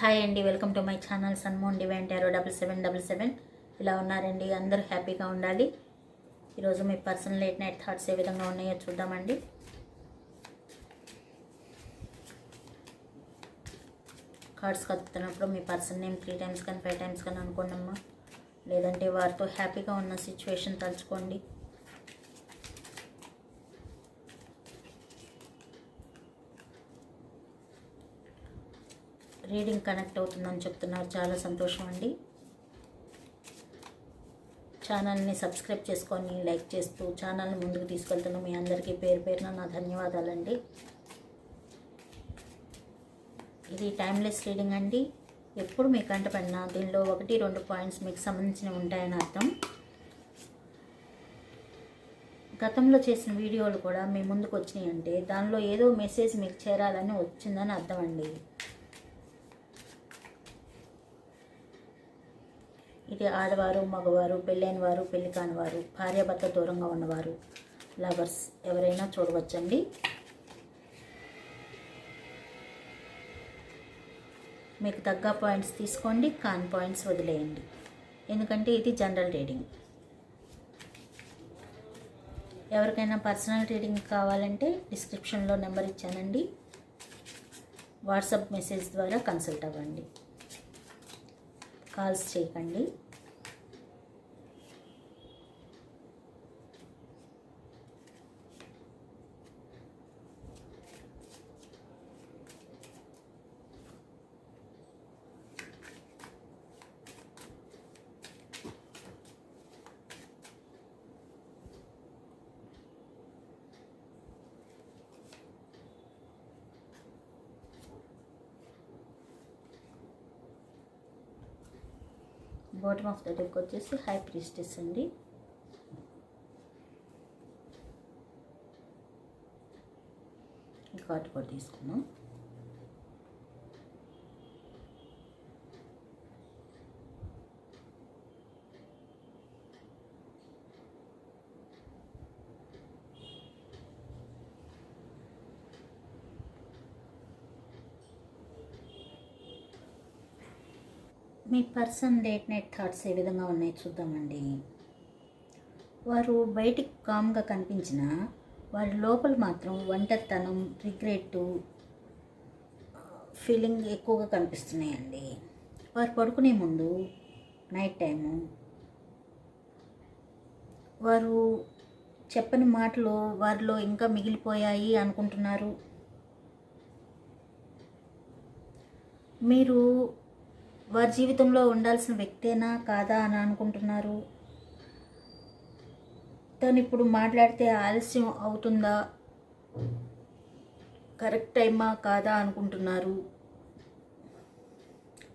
Hi అండి welcome to my channel sun moon divine tarot double seven double seven. ఇలా ఉన్నారండి అందరూ హ్యాపీగా ఉండాలి. ఈరోజు మీ పర్సనల్ లేట్ నైట్ థాట్స్ ఏ విధంగా ఉన్నాయో చూద్దామండి. కార్డ్స్ కదుపుతున్నప్పుడు మీ పర్సన్ నేమ్ త్రీ టైమ్స్ కానీ ఫైవ్ టైమ్స్ కానీ అనుకోండమ్మా. లేదంటే వారితో హ్యాపీగా ఉన్న సిచ్యువేషన్ తలుచుకోండి. రీడింగ్ కనెక్ట్ అవుతుందని చెప్తున్నారు. చాలా సంతోషం అండి. ఛానల్ని సబ్స్క్రైబ్ చేసుకొని లైక్ చేస్తూ ఛానల్ని ముందుకు తీసుకెళ్తున్న మీ అందరికీ పేరు పేరున నా ధన్యవాదాలండి. ఇది టైమ్లెస్ రీడింగ్ అండి. ఎప్పుడు మీకు కంటపడినా దీనిలో ఒకటి రెండు పాయింట్స్ మీకు సంబంధించినవి ఉంటాయని అర్థం. గతంలో చేసిన వీడియోలు కూడా మీ ముందుకు వచ్చినాయి అంటే దానిలో ఏదో మెసేజ్ మీకు చేరాలని వచ్చిందని అర్థం అండి. ఇది ఆడవారు మగవారు పెళ్ళైన వారు పెళ్ళి కాని వారు భార్యాభర్త దూరంగా ఉన్నవారు లవర్స్ ఎవరైనా చూడవచ్చండి. మీకు తగ్గ పాయింట్స్ తీసుకోండి కాన్ పాయింట్స్ వదిలేయండి. ఎందుకంటే ఇది జనరల్ రీడింగ్. ఎవరికైనా పర్సనల్ రీడింగ్ కావాలంటే డిస్క్రిప్షన్లో నెంబర్ ఇచ్చానండి. వాట్సాప్ మెసేజ్ ద్వారా కన్సల్ట్ అవ్వండి. కాల్స్ చేయకండి. బాటమ్ ఆఫ్ ద డెక్ వచ్చేసి హై ప్రిస్టెస్ అండి. ఈ కార్డు కూడా తీసుకున్నాం మీ పర్సన్ లేట్ నైట్ థాట్స్ ఏ విధంగా ఉన్నాయి చూద్దామండి. వారు బయటికి కామ్గా కనిపించిన వారి లోపల మాత్రం ఒంటరితనం రిగ్రెట్ ఫీలింగ్ ఎక్కువగా కనిపిస్తున్నాయండి. వారు పడుకునే ముందు నైట్ టైము వారు చెప్పని మాటలు వారిలో ఇంకా మిగిలిపోయాయి అనుకుంటున్నారు. మీరు వారి జీవితంలో ఉండాల్సిన వ్యక్తేనా కాదా అని అనుకుంటున్నారు. తను ఇప్పుడు మాట్లాడితే ఆలస్యం అవుతుందా? కరెక్ట్ టైమా కాదా అనుకుంటున్నారు.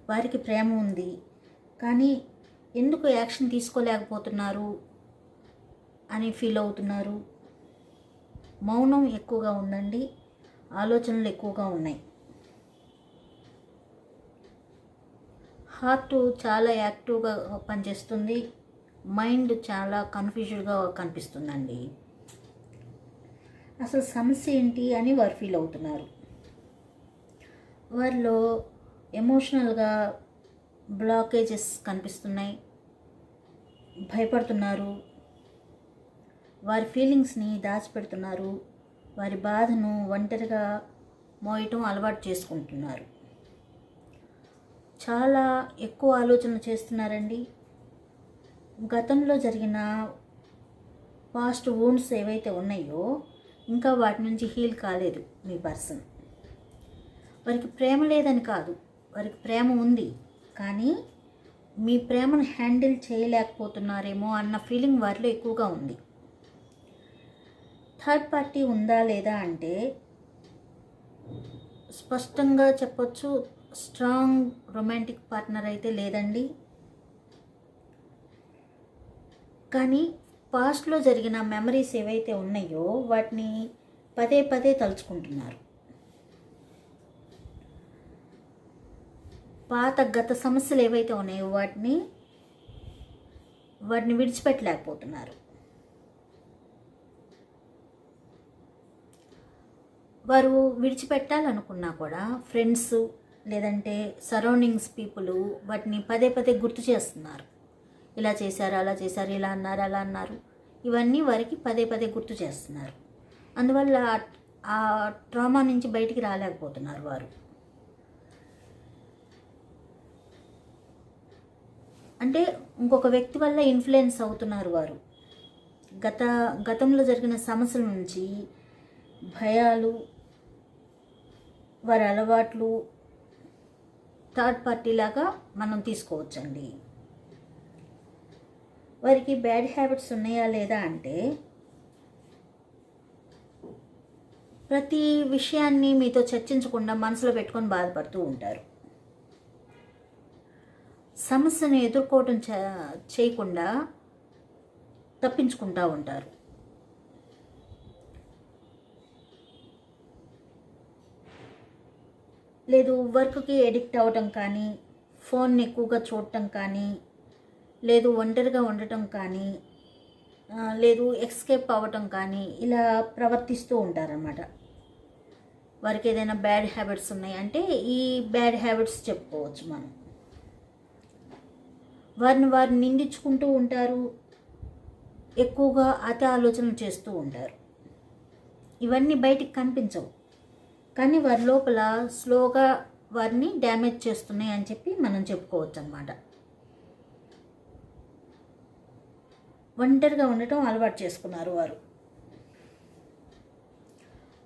వారికి ప్రేమ ఉంది. కానీ ఎందుకు యాక్షన్ తీసుకోలేకపోతున్నారు? అని ఫీల్ అవుతున్నారు. మౌనం ఎక్కువగా ఉందండి. ఆలోచనలు ఎక్కువగా ఉన్నాయి. హార్ట్ చాలా యాక్టివ్గా పనిచేస్తుంది. మైండ్ చాలా కన్ఫ్యూజ్డ్గా కనిపిస్తుందండి. అసలు సమస్య ఏంటి అని వారు ఫీల్ అవుతున్నారు. వారిలో ఎమోషనల్గా బ్లాకేజెస్ కనిపిస్తున్నాయి. భయపడుతున్నారు. వారి ఫీలింగ్స్ని దాచిపెడుతున్నారు. వారి బాధను ఒంటరిగా మోయటం అలవాటు చేసుకుంటున్నారు. చాలా ఎక్కువ ఆలోచన చేస్తున్నారండి. గతంలో జరిగిన పాస్ట్ వూండ్స్ ఏవైతే ఉన్నాయో ఇంకా వాటి నుంచి హీల్ కాలేదు మీ పర్సన్. వారికి ప్రేమ లేదని కాదు వారికి ప్రేమ ఉంది. కానీ మీ ప్రేమను హ్యాండిల్ చేయలేకపోతున్నారేమో అన్న ఫీలింగ్ వారిలో ఎక్కువగా ఉంది. థర్డ్ పార్టీ ఉందా లేదా అంటే స్పష్టంగా చెప్పొచ్చు స్ట్రాంగ్ రొమాంటిక్ పార్ట్నర్ అయితే లేదండి. కానీ పాస్ట్లో జరిగిన మెమరీస్ ఏవైతే ఉన్నాయో వాటిని పదే పదే తలుచుకుంటున్నారు. పాత గత సమస్యలు ఏవైతే ఉన్నాయో వాటిని వాటిని విడిచిపెట్టలేకపోతున్నారు. వారు విడిచిపెట్టాలనుకున్నా కూడా ఫ్రెండ్స్ లేదంటే సరౌండింగ్స్ పీపుల్ వాటిని పదే పదే గుర్తు చేస్తున్నారు. ఇలా చేశారు అలా చేశారు ఇలా అన్నారు అలా అన్నారు. ఇవన్నీ వారికి పదే పదే గుర్తు చేస్తున్నారు. అందువల్ల ఆ ట్రామా నుంచి బయటికి రాలేకపోతున్నారు వారు. అంటే ఇంకొక వ్యక్తి వల్ల ఇన్ఫ్లుయెన్స్ అవుతున్నారు వారు. గత గతంలో జరిగిన సమస్యల నుంచి భయాలు వారి అలవాట్లు థర్డ్ పార్టీ లాగా మనం తీసుకోవచ్చండి. వారికి బ్యాడ్ హ్యాబిట్స్ ఉన్నాయా లేదా అంటే ప్రతి విషయాన్ని మీతో చర్చించకుండా మనసులో పెట్టుకొని బాధపడుతూ ఉంటారు. సమస్యను ఎదుర్కోవటం చేయకుండా తప్పించుకుంటూ ఉంటారు. లేదు వర్క్కి ఎడిక్ట్ అవ్వటం కానీ ఫోన్ని ఎక్కువగా చూడటం కానీ లేదు ఒంటరిగా ఉండటం కానీ లేదు ఎక్స్కేప్ అవ్వటం కానీ ఇలా ప్రవర్తిస్తూ ఉంటారన్నమాట. వారికి ఏదైనా బ్యాడ్ హ్యాబిట్స్ ఉన్నాయి అంటే ఈ బ్యాడ్ హ్యాబిట్స్ చెప్పుకోవచ్చు మనం. వారిని వారు నిందించుకుంటూ ఉంటారు ఎక్కువగా అతి ఆలోచనలు చేస్తూ ఉంటారు. ఇవన్నీ బయటికి కనిపించవు. కానీ వారి లోపల స్లోగా వారిని డ్యామేజ్ చేస్తున్నాయి అని చెప్పి మనం చెప్పుకోవచ్చు అనమాట ఒంటరిగా ఉండటం అలవాటు చేసుకున్నారు వారు.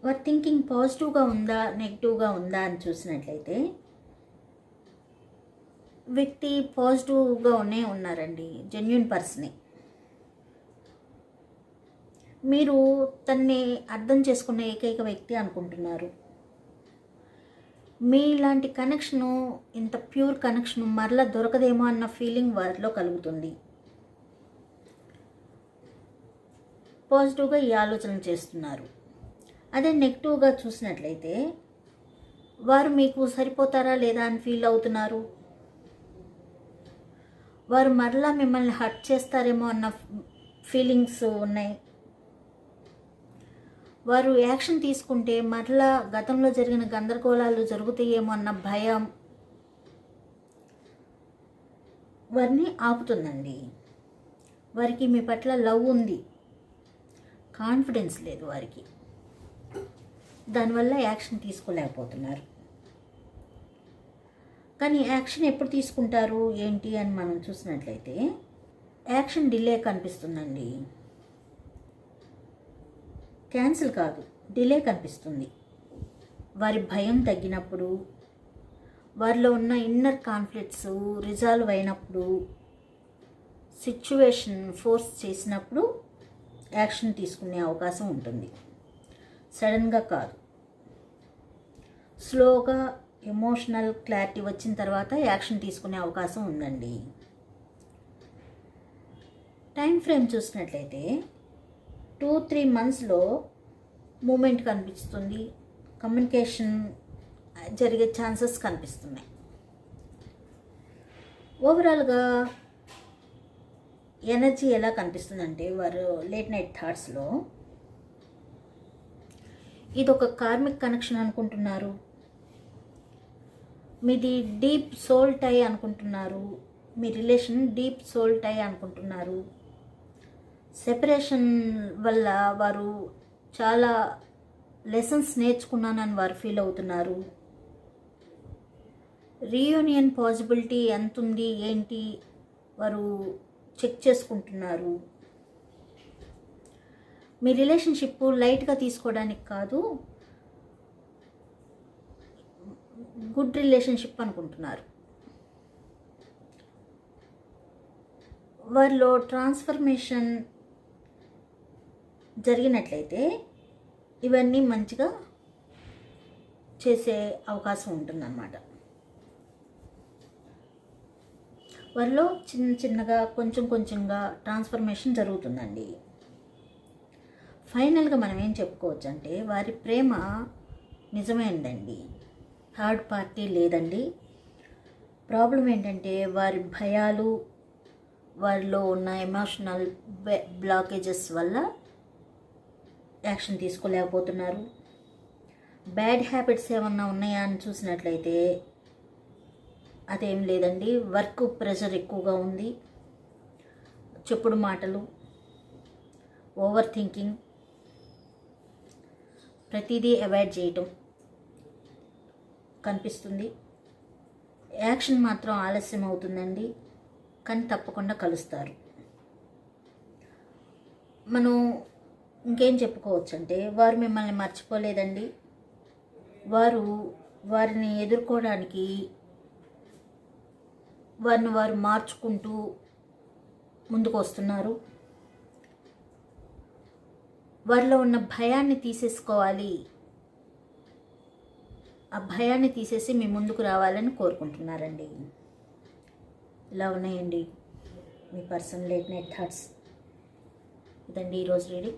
వారి థింకింగ్ పాజిటివ్గా ఉందా నెగిటివ్గా ఉందా అని చూసినట్లయితే వ్యక్తి పాజిటివ్గా ఉనే ఉన్నారండి జెన్యున్ పర్సనే. మీరు తన్ని అర్థం చేసుకునే ఏకైక వ్యక్తి అనుకుంటున్నారు. మీలాంటి కనెక్షను ఇంత ప్యూర్ కనెక్షన్ మరలా దొరకదేమో అన్న ఫీలింగ్ వారిలో కలుగుతుంది. పాజిటివ్గా ఈ ఆలోచన చేస్తున్నారు. అదే నెగిటివ్గా చూసినట్లయితే వారు మీకు సరిపోతారా లేదా అని ఫీల్ అవుతున్నారు? వారు మరలా మిమ్మల్ని హర్ట్ చేస్తారేమో అన్న ఫీలింగ్స్ ఉన్నాయి. వారు యాక్షన్ తీసుకుంటే మరలా గతంలో జరిగిన గందరగోళాలు జరుగుతాయేమో అన్న భయం వారిని ఆపుతుందండి. వారికి మీ పట్ల లవ్ ఉంది. కాన్ఫిడెన్స్ లేదు వారికి. దానివల్ల యాక్షన్ తీసుకోలేకపోతున్నారు. కానీ యాక్షన్ ఎప్పుడు తీసుకుంటారు ఏంటి అని మనం చూసినట్లయితే యాక్షన్ డిలే కనిపిస్తుందండి. క్యాన్సిల్ కాదు డిలే కనిపిస్తుంది. వారి భయం తగ్గినప్పుడు వారిలో ఉన్న ఇన్నర్ కాన్ఫ్లిక్ట్స్ రిజాల్వ్ అయినప్పుడు సిచ్యువేషన్ ఫోర్స్ చేసినప్పుడు యాక్షన్ తీసుకునే అవకాశం ఉంటుంది. సడన్గా కాదు. స్లోగా ఎమోషనల్ క్లారిటీ వచ్చిన తర్వాత యాక్షన్ తీసుకునే అవకాశం ఉందండి. టైం ఫ్రేమ్ చూసినట్లయితే టూ త్రీ మంత్స్లో మూమెంట్ కనిపిస్తుంది. కమ్యూనికేషన్ జరిగే ఛాన్సెస్ కనిపిస్తున్నాయి. ఓవరాల్గా ఎనర్జీ ఎలా కనిపిస్తుందంటే వారు లేట్ నైట్ థాట్స్లో ఇది ఒక కార్మిక్ కనెక్షన్ అనుకుంటున్నారు. మీది డీప్ సోల్ టై అనుకుంటున్నారు. మీ రిలేషన్ డీప్ సోల్ టై అనుకుంటున్నారు. సెపరేషన్ వల్ల వారు చాలా లెసన్స్ నేర్చుకున్నానని వారు ఫీల్ అవుతున్నారు. రీయూనియన్ పాసిబిలిటీ ఎంత ఉంది ఏంటి వారు చెక్ చేసుకుంటున్నారు. మీ రిలేషన్షిప్ లైట్గా తీసుకోవడానికి కాదు గుడ్ రిలేషన్షిప్ అనుకుంటున్నారు. వారిలో ట్రాన్స్ఫర్మేషన్ జరిగినట్లయితే ఇవన్నీ మంచిగా చేసే అవకాశం ఉంటుందన్నమాట. వారిలో చిన్న చిన్నగా కొంచెం కొంచెంగా ట్రాన్స్ఫర్మేషన్ జరుగుతుందండి. ఫైనల్గా మనం ఏం చెప్పుకోవచ్చు అంటే వారి ప్రేమ నిజమైందండి. థర్డ్ పార్టీ లేదండి. ప్రాబ్లం ఏంటంటే వారి భయాలు వారిలో ఉన్న ఎమోషనల్ బ్లాకేజెస్ వల్ల యాక్షన్ తీసుకోలేకపోతున్నారు. బ్యాడ్ హ్యాబిట్స్ ఏమన్నా ఉన్నాయా అని చూసినట్లయితే అదేం లేదండి. వర్క్ ప్రెషర్ ఎక్కువగా ఉంది. చెప్పుడు మాటలు ఓవర్ థింకింగ్ ప్రతిదీ అవాయిడ్ చేయటం కనిపిస్తుంది. యాక్షన్ మాత్రం ఆలస్యం అవుతుందండి. కానీ తప్పకుండా కలుస్తారు. మనం ఇంకేం చెప్పుకోవచ్చు అంటే వారు మిమ్మల్ని మర్చిపోలేదండి. వారు వారిని ఎదుర్కోవడానికి వారిని వారు మార్చుకుంటూ ముందుకు వస్తున్నారు వారిలో ఉన్న భయాన్ని తీసేసుకోవాలి. ఆ భయాన్ని తీసేసి మీ ముందుకు రావాలని కోరుకుంటున్నారండి. ఇలా ఉన్నాయండి మీ పర్సన్ లేట్ నైట్ థాట్స్. ఇదండి ఈరోజు రీడింగ్.